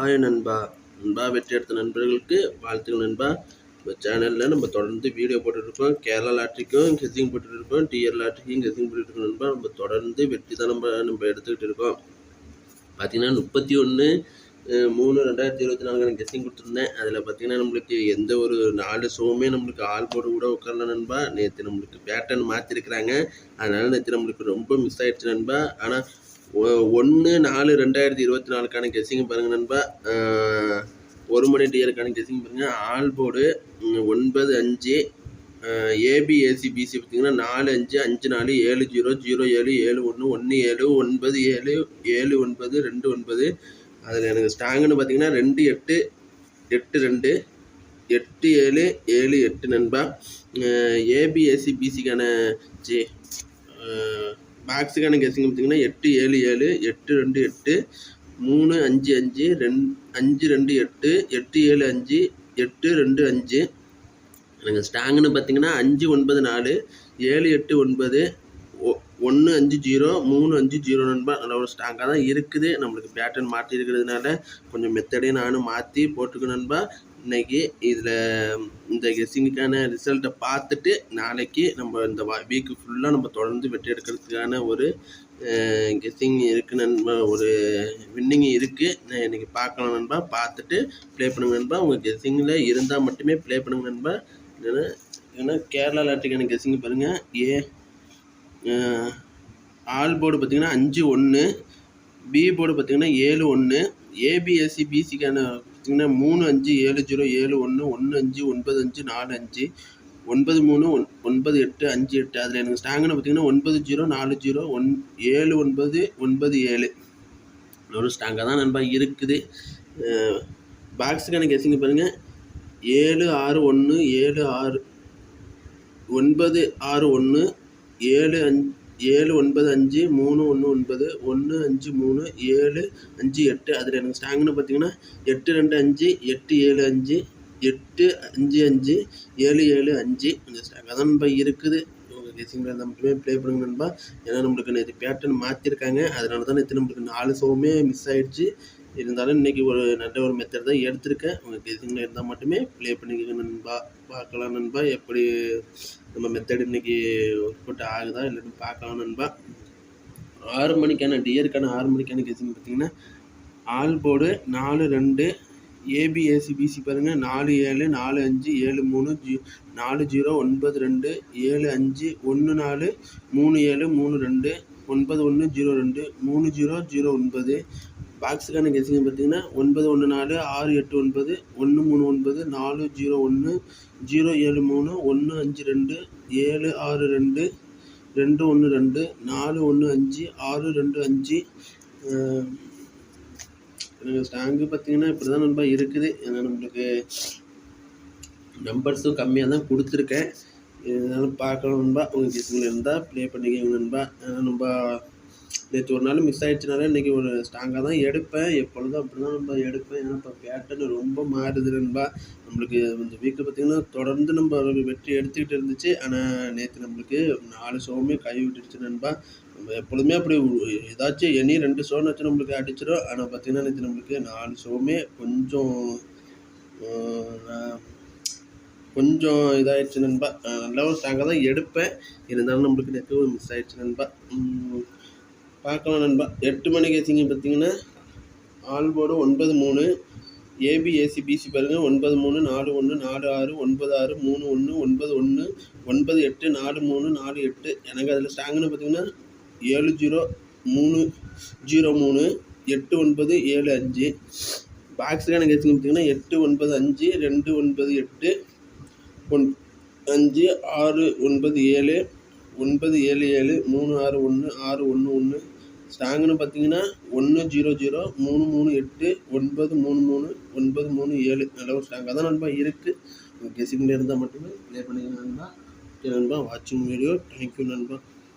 ஆய நண்பா நண்பா வெற்றி எடுத்த நண்பர்களுக்கு வாழ்த்துக்கள் நண்பா. நம்ம சேனலில் நம்ம தொடர்ந்து வீடியோ போட்டுட்ருக்கோம். கேரளா லாட்ரிக்கும் கெஸிங் போட்டுட்ருக்கோம். டிஆர் லாட்ரிக்கும் கெஸிங் போட்டுட்ருக்கோம் நண்பா. நம்ம தொடர்ந்து வெற்றி தான் நம்ம நம்ம எடுத்துக்கிட்டு இருக்கோம். பார்த்திங்கன்னா முப்பத்தி ஒன்று மூணு ரெண்டாயிரத்தி இருபத்தி நாலு கெஸ்ஸிங் கொடுத்துருந்தேன். அதில் பார்த்தீங்கன்னா நம்மளுக்கு எந்த ஒரு நாலு ஷோவுமே நம்மளுக்கு ஆள் போட கூட உட்காரல நண்பா. நேற்று நம்மளுக்கு பேட்டர்ன் மாற்றிருக்கிறாங்க அதனால் நேற்று நம்மளுக்கு ரொம்ப மிஸ் ஆயிடுச்சு நண்பா. ஆனால் ஒன்று நாலு ரெண்டாயிரத்தி இருபத்தி நாலுக்கான கெஸ்ஸிங் பாருங்கள் நண்பா. ஒரு மணி டியருக்கான கெஸ்ஸிங் பாருங்கள் ஆல் போர்டு ஒன்பது அஞ்சு ஏபிஎஸ்சி பிசி பார்த்தீங்கன்னா நாலு அஞ்சு அஞ்சு நாலு ஏழு ஜீரோ ஜீரோ ஏழு ஏழு ஒன்று ஒன்று ஏழு ஒன்பது ஏழு ஏழு ஒன்பது ரெண்டு ஒன்பது. அதில் எனக்கு ஸ்ட்ராங்குன்னு பார்த்தீங்கன்னா ரெண்டு எட்டு எட்டு ரெண்டு எட்டு ஏழு ஏழு எட்டு நண்பா. ஏபிஎஸ்சி பிசிக்கான ஜி பாக்ஸுக்கான கெஸிங் பார்த்தீங்கன்னா எட்டு ஏழு ஏழு எட்டு ரெண்டு எட்டு மூணு அஞ்சு அஞ்சு ரெண் அஞ்சு ரெண்டு எட்டு எட்டு ஏழு அஞ்சு எட்டு ரெண்டு அஞ்சு. எனக்கு ஸ்டாங்குன்னு பார்த்தீங்கன்னா அஞ்சு ஒன்பது நாலு ஏழு எட்டு ஒன்பது ஒன்று அஞ்சு ஜீரோ மூணு அஞ்சு ஜீரோ நண்பா நல்ல ஒரு தான் இருக்குது. நம்மளுக்கு பேட்டன் மாற்றி இருக்கிறதுனால கொஞ்சம் மெத்தடையும் நானும் மாற்றி போட்டுக்கணும் நண்பா. இன்றைக்கி இதில் இந்த கெஸ்ஸிங்குக்கான ரிசல்ட்டை பார்த்துட்டு நாளைக்கு நம்ம இந்த வீக்கு ஃபுல்லாக நம்ம தொடர்ந்து வெற்றி எடுக்கிறதுக்கான ஒரு கெஸ்ஸிங் இருக்குது நண்பா ஒரு வின்னிங் இருக்குது நான் இன்றைக்கி பார்க்கணும் நண்பா. பார்த்துட்டு ப்ளே பண்ணுங்க நண்பா. உங்கள் கெஸ்ஸிங்கில் இருந்தால் மட்டுமே ப்ளே பண்ணுங்க நண்பா. ஏன்னா ஏன்னா கேரளா லாட்டுக்கான கெஸ்ஸிங் பாருங்கள் ஏ ஆல் போர்டு பார்த்திங்கன்னா அஞ்சு ஒன்று பி போர்டு பார்த்திங்கன்னா ஏழு ஒன்று ஏபிஎஸ்சி பிசிக்கான பார்த்தீங்கன்னா மூணு அஞ்சு ஏழு ஜீரோ ஏழு ஒன்று ஒன்று அஞ்சு ஒன்பது அஞ்சு நாலு அஞ்சு ஒன்பது மூணு ஒன் ஒன்பது எட்டு அஞ்சு எட்டு. அதில் எனக்கு ஸ்டாங்குன்னு பார்த்தீங்கன்னா ஒன்பது ஜீரோ நாலு ஜீரோ ஒன் ஏழு ஒன்பது ஒன்பது ஏழு. ஒரு ஸ்டாங்காக தான் நண்பா இருக்குது. பாக்ஸுக்கு எனக்கு எசிங்க பாருங்கள் ஏழு ஆறு ஒன்று ஏழு ஆறு ஒன்பது ஆறு ஒன்று ஏழு அஞ்சு ஏழு ஒன்பது அஞ்சு மூணு ஒன்று ஒன்பது ஒன்று அஞ்சு மூணு ஏழு அஞ்சு எட்டு. அதில் எனக்கு ஸ்டாங்னு பார்த்தீங்கன்னா எட்டு ரெண்டு அஞ்சு எட்டு ஏழு அஞ்சு எட்டு அஞ்சு அஞ்சு ஏழு ஏழு அஞ்சு. இந்த ஸ்டாங் தான் நண்பா இருக்குது. உங்கள் கெஸிங்கில் மட்டுமே ப்ளே பண்ணுங்க நண்பா. ஏன்னா நம்மளுக்கு நேற்று பேட்டர்ன் மாற்றிருக்காங்க அதனால தான் நேற்று நம்மளுக்கு நாலு சோமே மிஸ் ஆகிடுச்சு இருந்தாலும் இன்றைக்கி ஒரு நல்ல ஒரு மெத்தட் தான் எடுத்திருக்கேன். உங்கள் கெஸிங்கில் இருந்தால் மட்டுமே ப்ளே பண்ணிக்கோங்க நண்பா. பார்க்கலாம் நண்பா. எப்படி நம்ம மெத்தட் இன்றைக்கி ஒர்க் அவுட் ஆகுதா இல்லைன்னு பார்க்கலாம் நண்பா. ஆறு மணிக்கான டியருக்கான ஆறு மணிக்கான கெஸிங் பார்த்தீங்கன்னா ஆல் போர்டு நாலு ரெண்டு. ஏபிஎஸ்சி பிசி பாருங்கள் நாலு ஏழு நாலு அஞ்சு ஏழு மூணு ஜி நாலு ஜீரோ ஒன்பது ரெண்டு. ஏழு அஞ்சு ஒன்று நாலு. மூணு ஏழு மூணு ரெண்டு. ஒன்பது ஒன்று ஜீரோ ரெண்டு. மூணு ஜீரோ ஜீரோ ஒன்பது. பாக்ஸுக்கான கெஸிங் பார்த்தீங்கன்னா ஒன்பது ஒன்று நாலு ஆறு எட்டு ஒன்பது ஒன்று மூணு ஒன்பது நாலு ஜீரோ ஒன்று ஜீரோ ஏழு மூணு ஒன்று அஞ்சு ரெண்டு ஏழு ஆறு ரெண்டு ரெண்டு ஒன்று ரெண்டு நாலு ஒன்று அஞ்சு ஆறு ரெண்டு அஞ்சு எனக்கு ஸ்டாங்கு பார்த்தீங்கன்னா இப்படி தான் நண்பா இருக்குது. ஏன்னா நம்மளுக்கு நம்பர்ஸும் கம்மியாக தான் கொடுத்துருக்கேன். இருந்தாலும் பார்க்கணும் நண்பா. உங்கள் கெஸிங்கில் இருந்தால் ப்ளே பண்ணிக்கோங்க நண்பா. ஏன்னா நம்ம நேற்று ஒரு நாள் மிஸ் ஆகிடுச்சுனால இன்றைக்கி ஒரு ஸ்ட்ராங்காக தான் எடுப்பேன். எப்பொழுதும் அப்படி தான் நம்ம எடுப்பேன். ஏன்னா இப்போ பேட்டர்னு ரொம்ப மாறுது நண்பா. நம்மளுக்கு இந்த வீக்கு பார்த்திங்கன்னா தொடர்ந்து நம்ம வெற்றி எடுத்துக்கிட்டு இருந்துச்சு. ஆனால் நேற்று நம்மளுக்கு நாலு ஷோவுமே கை விட்டுடுச்சு நண்பா. நம்ம எப்பொழுதுமே அப்படி ஏதாச்சும் எனி ரெண்டு ஷோன்னு வச்சு நம்மளுக்கு அடிச்சிடும் ஆனால் பார்த்திங்கன்னா நேற்று நம்மளுக்கு நாலு ஷோவுமே கொஞ்சம் கொஞ்சம் இதாகிடுச்சு நண்பா. நல்லா ஸ்ட்ராங்காக தான் எடுப்பேன். இருந்தாலும் நம்மளுக்கு நேற்று மிஸ் ஆகிடுச்சு நண்பா. பார்க்கலாம் நண்பா. எட்டு மணி ஏசிங்க பார்த்தீங்கன்னா ஆல்போர்டு ஒன்பது மூணு ஏபி ஏசி பிசி பாருங்கள் ஒன்பது மூணு நாலு ஒன்று நாலு ஆறு ஒன்பது ஆறு மூணு ஒன்று ஒன்பது ஒன்று ஒன்பது எட்டு நாலு மூணு நாலு எட்டு. எனக்கு அதில் ஸ்ட்ராங்குன்னு பார்த்தீங்கன்னா ஏழு ஜீரோ மூணு ஜீரோ மூணு எட்டு ஒன்பது ஏழு அஞ்சு. பாக்ஸுக்கான கேட்சுங்க பார்த்தீங்கன்னா எட்டு ஒன்பது அஞ்சு ரெண்டு ஒன்பது எட்டு ஒன் அஞ்சு ஆறு ஒன்பது ஏழு ஒன்பது ஏழு ஏழு மூணு ஆறு ஒன்று ஆறு ஒன்று ஒன்று ஸ்டாங்குன்னு பார்த்தீங்கன்னா ஒன்று ஜீரோ ஜீரோ மூணு மூணு எட்டு ஒன்பது மூணு மூணு ஒன்பது மூணு ஏழு. நல்ல ஒரு ஸ்ட்ராங்காக அதான் நண்பா இருக்குது கெசிங்கில் இருந்தால் மட்டுமே ப்ளே பண்ணிக்கலாம் நண்பா. நண்பா வாட்சிங் வீடியோ தேங்க்யூ நண்பா.